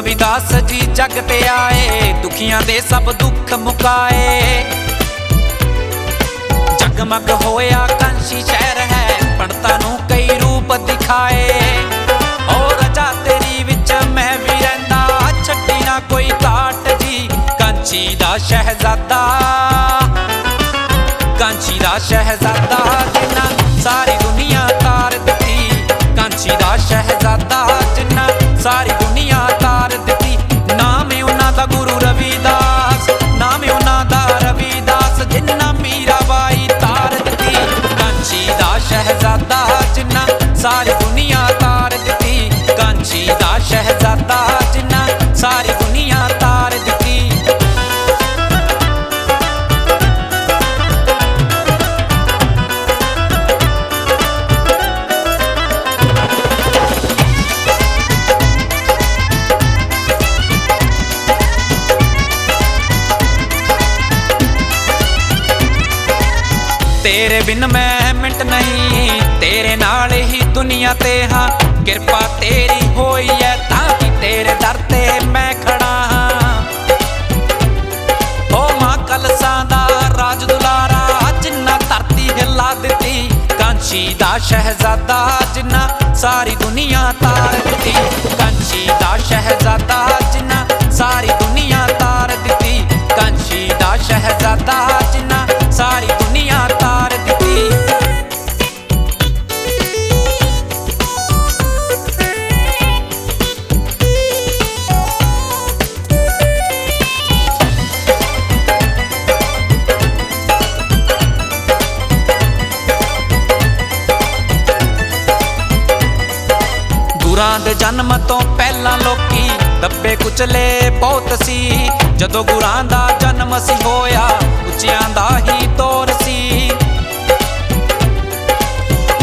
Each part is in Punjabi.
ਜਗ ਤੇ ਆਏ, ਦੁਖੀਆਂ ਦੇ ਸਭ ਦੁੱਖ ਮੁਕਾਏ। ਜਗਮਗ ਹੋਇਆ ਕਾਂਸ਼ੀ ਸ਼ਹਿਰ ਹੈ, ਪੜਤਾ ਨੂੰ ਕਈ ਰੂਪ ਦਿਖਾਏ। ਔਰ ਰਜਾ ਤੇਰੀ ਵਿੱਚ ਮੈਂ ਵੀ ਰਹਿੰਦਾ, ਛੱਡੀ ਨਾ ਕੋਈ ਕਾਟ ਜੀ। ਕਾਂਚੀ ਦਾ ਸ਼ਹਿਜ਼ਾਦਾ ਕਾਂਚੀ ਦਾ ਸ਼ਹਿਜ਼ਾਦਾ, ਜਿੰਨਾ ਸਾਰੀ ਤੇਰੇ ਬਿਨ ਮੈਂ ਮਿੰਟ ਨਹੀਂ। ਤੇਰੇ ਨਾਲ ਹੀ ਦੁਨੀਆ ਤੇ ਹਾਂ। ਕਿਰਪਾ ਤੇਰੀ ਹੋਈ ਐ ਤਾਂ ਕਿ ਤੇਰੇ ਦਰ ਤੇ ਮੈਂ ਖੜਾ ਹਾਂ। ਓ ਮਾਂ ਕਲਸਾਂ ਦਾ ਰਾਜ ਦੁਲਾਰਾ, ਜਿੰਨਾ ਧਰਤੀ ਹਿਲਾ ਦਿੱਤੀ। ਕਾਂਚੀ ਦਾ ਸ਼ਹਿਜ਼ਾਦਾ, ਜਿੰਨਾ ਸਾਰੀ ਦੁਨੀਆ ਤਾਰ ਦਿੱਤੀ। ਕਾਂਚੀ ਦਾ ਸ਼ਹਿਜ਼ਾਦਾ ਗੁਰਾਂ ਦੇ ਜਨਮ ਤੋਂ ਪਹਿਲਾਂ ਲੋਕੀ ਦੱਬੇ ਕੁਚਲੇ ਬਹੁਤ ਸੀ। ਜਦੋਂ ਗੁਰਾਂ ਦਾ ਜਨਮ ਸੀ, ਹੋਇਆ ਉੱਚਿਆਂ ਦਾ ਹੀ ਦੌਰ ਸੀ।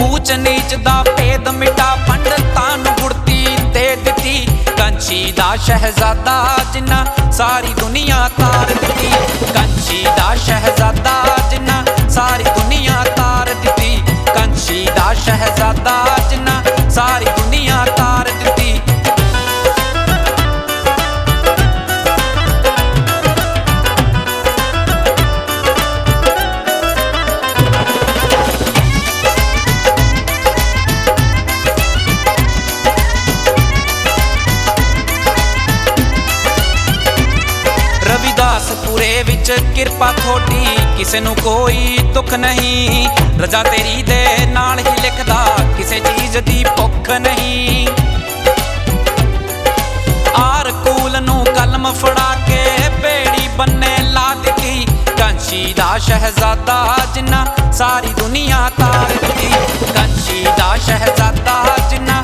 ਊਚ ਨੀਚ ਦਾ ਭੇਦ ਮਿਟਾ ਪੰਡਤਾਂ ਨੂੰ ਗੁੜਤੀ ਦੇ ਦਿੱਤੀ। ਕੰਚੀ ਦਾ ਸ਼ਹਿਜ਼ਾਦਾ ਜਿੰਨਾ ਸਾਰੀ ਦੁਨੀਆ ਤਾਰ ਦਿੱਤੀ। ਕੰਚੀ ਦਾ ਸ਼ਹਿਜ਼ਾਦਾ ਜਿੰਨਾ ਵਿੱਚ ਕਿਰਪਾ ਥੋੜੀ ਕਿਸੇ ਨੂੰ ਕੋਈ ਦੁੱਖ ਨਹੀਂ। ਰਜਾ ਤੇਰੀ ਦੇ ਨਾਲ ਹੀ ਲਿਖਦਾ, ਕਿਸੇ ਚੀਜ਼ ਦੀ ਭੁੱਖ ਨਹੀਂ। ਆਰ ਕੂਲ ਨੂੰ ਕਲਮ ਫੜਾ ਕੇ ਬੇੜੀ ਬੰਨੇ ਲਾ ਦਿੱਤੀ। ਕਾਂਚੀ ਦਾ ਸ਼ਹਿਜ਼ਾਦਾ ਜਿੰਨਾ ਸਾਰੀ ਦੁਨੀਆ ਤਾਰ ਦਿੱਤੀ। ਦਾ ਸ਼ਹਿਜ਼ਾਦਾ ਜਿੰਨਾ